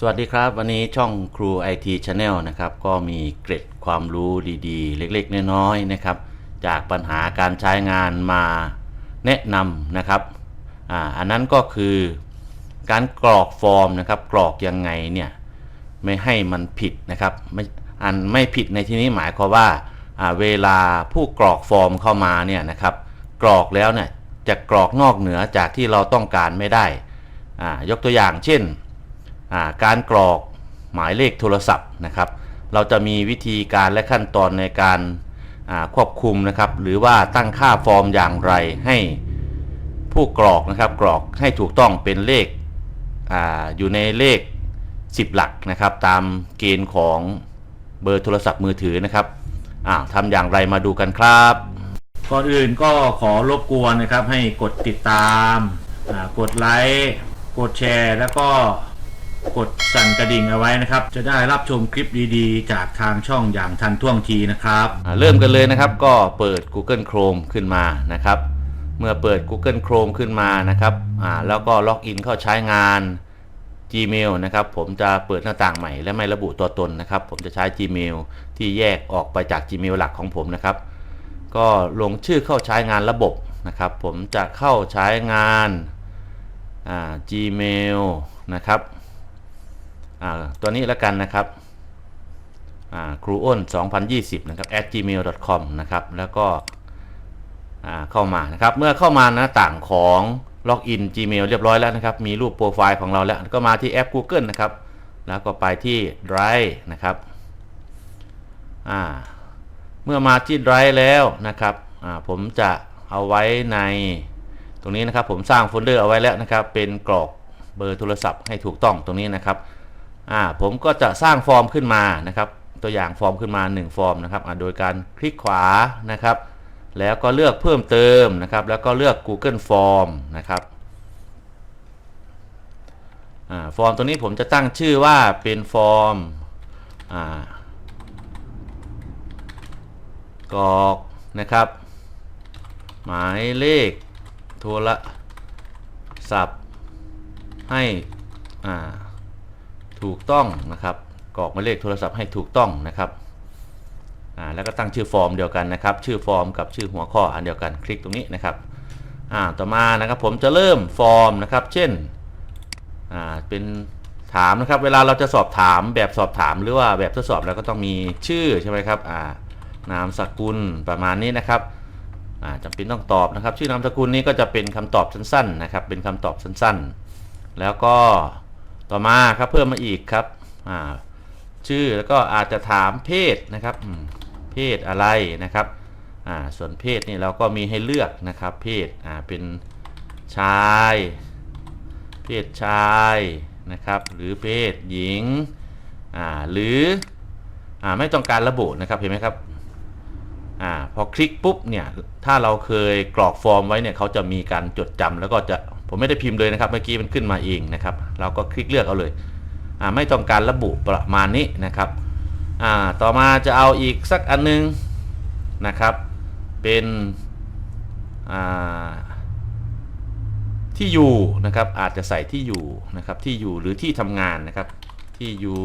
สวัสดีครับ วันนี้ช่องครูไอทีชาแนลนะครับ ก็มีเกร็ดความรู้ดีๆ เล็กๆ น้อยๆนะครับ จากปัญหาการใช้งานมาแนะนำนะครับอ่าอันนั้นก็คือการกรอกฟอร์มนะครับ กรอกยังไงเนี่ยไม่ให้มันผิดนะครับไม่อันไม่ผิดในที่นี้หมายความว่าอ่าเวลาผู้กรอกฟอร์มเข้ามาเนี่ยนะครับ กรอกแล้วเนี่ยจะกรอกนอกเหนือจากที่เราต้องการไม่ได้อ่ายกตัวอย่างเช่น การกรอกหมายเลขโทรศัพท์นะครับ เราจะมีวิธีการและขั้นตอนในการควบคุมนะครับ หรือว่าตั้งค่าฟอร์มอย่างไรให้ผู้กรอกนะครับกรอกให้ถูกต้องเป็นเลขออยู่ในเลข 10 หลักนะครับ ตามเกณฑ์ของเบอร์โทรศัพท์มือถือนะครับทำอย่างไรมาดูกันครับ ก่อนอื่นก็ขอรบกวนนะครับให้กดติดตาม กดไลค์ กดแชร์ แล้วก็ กดสั่นกระดิ่งเอาไว้นะครับ จะได้รับชมคลิปดีๆ จากทางช่องอย่างทันท่วงทีนะครับ อ่าเริ่มกันเลยนะครับก็เปิด Google Chrome ขึ้นมานะครับ เมื่อเปิด Google Chrome ขึ้นมานะครับอ่าแล้วก็ล็อกอินเข้าใช้งาน Gmail นะครับ ผมจะเปิดหน้าต่างใหม่และไม่ระบุตัวตนนะครับ ผมจะใช้ Gmail ที่แยกออกไปจาก Gmail หลักของผมนะครับ ก็ลงชื่อเข้าใช้งานระบบนะครับ ผมจะเข้าใช้งานอ่า Gmail นะครับ ตัวนี้แล้วกันนะครับครูอ้น 2020 นะครับ at gmail.com นะครับ แล้วก็เข้ามานะครับ เมื่อเข้ามาหน้าต่างของล็อกอิน Gmail เรียบร้อยแล้วนะครับ มีรูปโปรไฟล์ของเราแล้ว ก็มาที่แอป Google นะครับ แล้วก็ไปที่ Drive นะครับ เมื่อมาที่ Drive แล้วนะครับ ผมจะเอาไว้ในตรงนี้นะครับ ผมสร้างโฟลเดอร์เอาไว้แล้วนะครับ เป็นกรอกเบอร์โทรศัพท์ให้ถูกต้องตรงนี้นะครับ อ่าผมก็จะสร้างฟอร์มขึ้นมานะครับตัวอย่างฟอร์มขึ้นมา 1 ฟอร์มนะครับโดยการคลิกขวานะครับ แล้วก็เลือกเพิ่มเติมนะครับ แล้วก็เลือก Google Form นะครับอฟอร์มตัวนี้ผมจะตั้งชื่อว่าเป็นฟอร์มอกรอกนะครับ หมายเลขโทรศัพท์ให้อ่า ถูกต้องนะครับกรอกหมายเลขโทรศัพท์ให้ถูกต้องนะครับอ่าแล้วก็ตั้งชื่อฟอร์มเดียวกันนะครับ ชื่อฟอร์มกับชื่อหัวข้ออันเดียวกันคลิกตรงนี้นะครับอ่าต่อมานะครับผมจะเริ่มฟอร์มนะครับ เช่นอ่าเป็นถามนะครับเวลาเราจะสอบถามแบบสอบถามหรือว่าแบบทดสอบเราก็ต้องมีชื่อใช่ไหมครับอ่านามสกุลประมาณนี้นะครับอ่าจำเป็นต้องตอบนะครับ ชื่อนามสกุลนี้ก็จะเป็นคำตอบสั้นๆนะครับเป็นคำตอบสั้นๆ แล้วก็ ต่อมาครับเพิ่มมาอีกครับชื่อแล้วก็อาจจะถามเพศนะครับเพศอะไรนะครับส่วนเพศนี่เราก็มีให้เลือกนะครับ เพศเป็นชาย เพศชายนะครับ หรือเพศหญิงหรืออไม่ต้องการระบุนะครับเห็นไหมครับอพอคลิกปุ๊บเนี่ยถ้าเราเคยกรอกฟอร์มไว้เนี่ยเขาจะมีการจดจำแล้วก็จะผมไม่ได้พิมพ์เลยนะครับ เมื่อกี้มันขึ้นมาเองนะครับ เราก็คลิกเลือกเอาเลยไม่ต้องการระบุประมาณนี้นะครับต่อมาจะเอาอีกสักอันนึงนะครับ เป็นที่อยู่นะครับอาจจะใส่ที่อยู่นะครับที่อยู่หรือที่ทำงานนะครับที่อยู่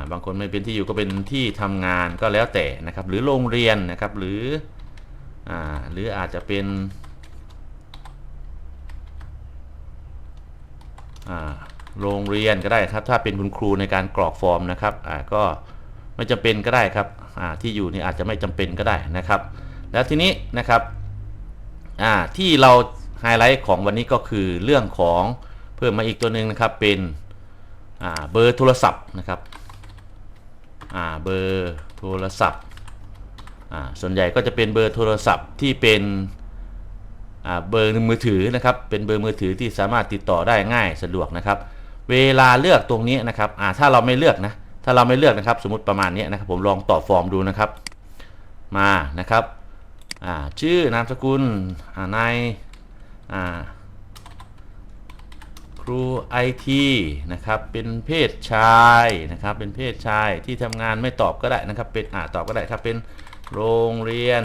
าบางคนไม่เป็นที่อยู่ก็เป็นที่ทำงานก็แล้วแต่นะครับ หรือโรงเรียนนะครับหรืออหรืออาจจะเป็นอ่า โรงเรียนก็ได้ครับ ถ้าเป็นคุณครูในการกรอกฟอร์มนะครับก็ไม่จำเป็นก็ได้ครับที่อยู่นี่อาจจะไม่จำเป็นก็ได้นะครับ แล้วทีนี้นะครับที่เราไฮไลท์ของวันนี้ก็คือเรื่องของเพิ่มมาอีกตัวหนึ่งนะครับเป็นเบอร์โทรศัพท์นะครับเบอร์โทรศัพท์ส่วนใหญ่ก็จะเป็นเบอร์โทรศัพท์ที่เป็น เบอร์มือถือนะครับเป็นเบอร์มือถือที่สามารถติดต่อได้ง่ายสะดวกนะครับ เวลาเลือกตรงนี้นะครับถ้าเราไม่เลือกนะถ้าเราไม่เลือกนะครับ สมมติประมาณนี้นะครับ ผมลองต่อฟอร์มดูนะครับ มานะครับชื่อนามสกุลนายครูไอทีนะครับเป็นเพศชายนะครับเป็นเพศชายที่ทำงานไม่ตอบก็ได้นะครับ เป็นอ่าตอบก็ได้ครับเป็นโรงเรียน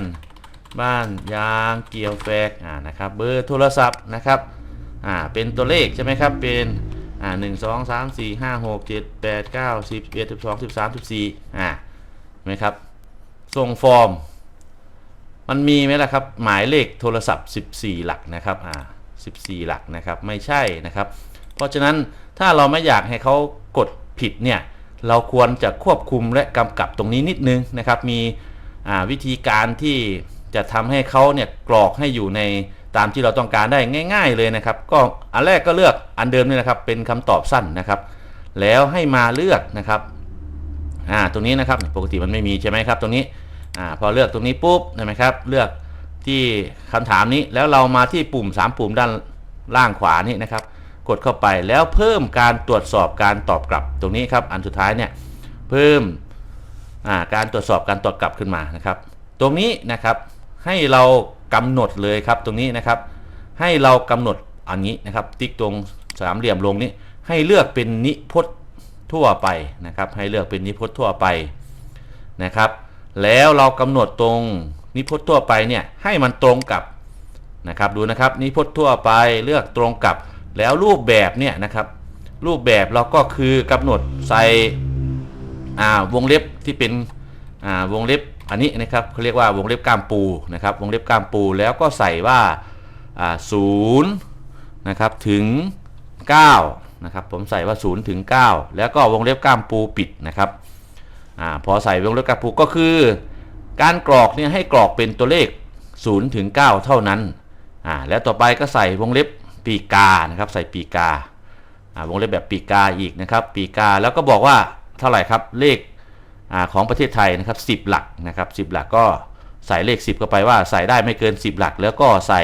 บ้านยางเกียวแฟกอ่านะครับเบอร์โทรศัพท์นะครับอ่าเป็นตัวเลขใช่ไหมครับเป็นอ่าหนึ่งสองสามสี่ห้าหกเจ็ดแปดเก้าสิบเอ็ดสิบสองสิบสามสิบสี่อ่านไหมครับส่งฟอร์ม มันมีไหมล่ะครับ หมายเลขโทรศัพท์ 14 หลักนะครับอ่า14 หลักนะครับไม่ใช่นะครับ เพราะฉะนั้นถ้าเราไม่อยากให้เขากดผิดเนี่ยเราควรจะควบคุมและกำกับตรงนี้นิดนึงนะครับ มีวิธีการที่ จะทำให้เขาเนี่ยกรอกให้อยู่ในตามที่เราต้องการได้ง่าย ๆเลยนะครับ ก็อันแรกก็เลือกอันเดิมนี่นะครับ เป็นคำตอบสั้นนะครับ แล้วให้มาเลือกนะครับอ่าตรงนี้นะครับปกติมันไม่มีใช่ไหมครับ ตรงนี้อ่าพอเลือกตรงนี้ปุ๊บใช่ไหมครับ เลือกที่คำถามนี้แล้วเรามาที่ปุ่ม 3 ปุ่มด้านล่างขวานี่นะครับ กดเข้าไปแล้วเพิ่มการตรวจสอบการตอบกลับ ตรงนี้ครับ อันสุดท้ายเนี่ยเพิ่มอ่าการตรวจสอบการตอบกลับขึ้นมานะครับ ตรงนี้นะครับ ให้เรากำหนดเลยครับตรงนี้นะครับ ให้เรากำหนดอันนี้นะครับ ติ๊กตรงสามเหลี่ยมลงนี้ให้เลือกเป็นนิพจน์ทั่วไปนะครับ ให้เลือกเป็นนิพจน์ทั่วไปนะครับ แล้วเรากำหนดตรงนิพจน์ทั่วไปเนี่ยให้มันตรงกับนะครับดูนะครับนิพจน์ทั่วไปเลือกตรงกับแล้วรูปแบบเนี่ยนะครับ รูปแบบเราก็คือกำหนดใส่อ่าวงเล็บที่เป็นอ่าวงเล็บ อันนี้นะครับเขาเรียกว่าวงเล็บกล้ามปูนะครับ วงเล็บกล้ามปูแล้วก็ใส่ว่าศูนย์นะครับถึง9นะครับ ผมใส่ว่า0ถึง9แล้วก็วงเล็บกล้ามปูปิดนะครับอพอใส่วงเล็บกล้ามปูก็คือ การกรอกเนี่ยให้กรอกเป็นตัวเลข0ถึง9เท่านั้นอ่าแล้วต่อไปก็ใส่วงเล็บปีกานะครับใส่ปีกาวงเล็บแบบปีกาอีกนะครับ ปีกาแล้วก็บอกว่าเท่าไหร่ครับเลข ของประเทศไทยนะครับ 10 หลักนะครับ 10 หลักก็ใส่เลข 10เข้าไปว่าใส่ได้ไม่เกิน 10 หลัก แล้วก็ใส่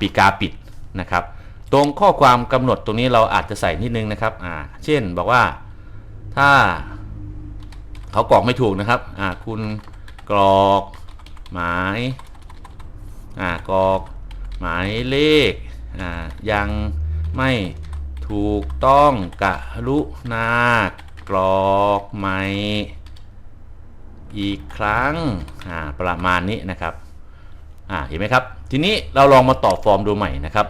ปีกาปิดนะครับ ตรงข้อความกำหนดตรงนี้เราอาจจะใส่นิดนึงนะครับเช่นบอกว่าถ้าเขากรอกไม่ถูกนะครับคุณกรอกหมายกรอกหมายเลขยังไม่ถูกต้องกะรุณาก กรอกใหม่อีกครั้งอ่าประมาณนี้นะครับอ่าเห็นไหมครับ ทีนี้เราลองมาต่อฟอร์มดูใหม่นะครับ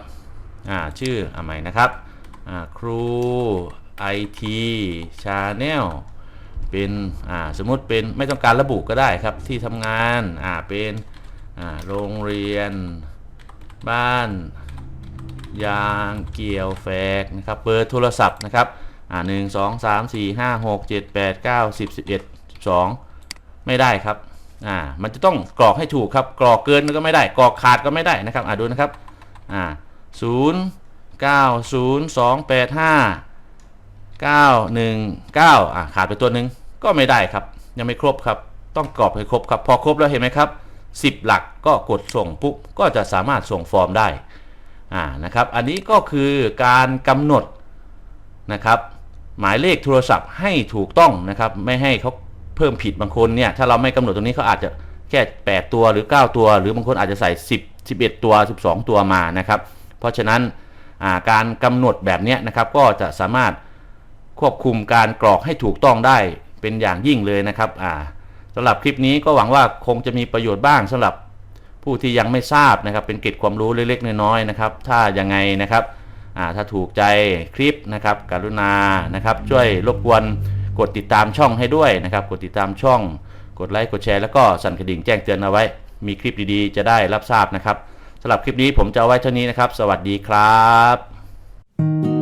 อ่าชื่ออใหม่นะครับอ่าครูไอทีชาแนลเป็นอ่าสมมติเป็นไม่ต้องการระบุก็ได้ครับที่ทำงานอ่าเป็นอ่าโรงเรียน บ้าน ยางเกี่ยวแฟกนะครับเบอร์โทรศัพท์นะครับ อ่าหนึ่งสองสามสี่ห้าหกเจ็ดแปดเก้าสิบสิบเอ็ดสิบสองไม่ได้ครับอ่ามันจะต้องกรอกให้ถูกครับกรอกเกินก็ไม่ได้กรอกขาดก็ไม่ได้นะครับอ่าดูนะครับอ่าศูนย์เก้าศูนย์สองแปดห้า919อะขาดไปตัวหนึ่งก็ไม่ได้ครับ ยังไม่ครบครับ ต้องกรอบให้ครบครับ พอครบแล้วเห็นไหมครับ10หลักก็กดส่งปุ๊บก็จะสามารถส่งฟอร์มได้อ่านะครับ อันนี้ก็คือการกำหนดนะครับ หมายเลขโทรศัพท์ให้ถูกต้องนะครับ ไม่ให้เขาเพิ่มผิดบางคนเนี่ยถ้าเราไม่กำหนดตรงนี้เขาอาจจะแค่ 8 ตัวหรือ 9 ตัว หรือบางคนอาจจะใส่ 10 11 ตัว 12 ตัวมานะครับ เพราะฉะนั้นาการกำหนดแบบนี้นะครับก็จะสามารถควบคุมการกรอกให้ถูกต้องได้เป็นอย่างยิ่งเลยนะครับอ่าสำหรับคลิปนี้ก็หวังว่าคงจะมีประโยชน์บ้างสำหรับผู้ที่ยังไม่ทราบนะครับเป็นเกร็ดความรู้เล็กๆน้อยๆนะครับ ถ้ายังไงนะครับ ถ้าถูกใจคลิปนะครับกรุณานะครับช่วยรบกวนกดติดตามช่องให้ด้วยนะครับกดติดตามช่อง กดไลค์กดแชร์แล้วก็สั่นกระดิ่งแจ้งเตือนเอาไว้ มีคลิปดีๆ จะได้รับทราบนะครับสำหรับคลิปนี้ผมจะเอาไว้เท่านี้นะครับ สวัสดีครับ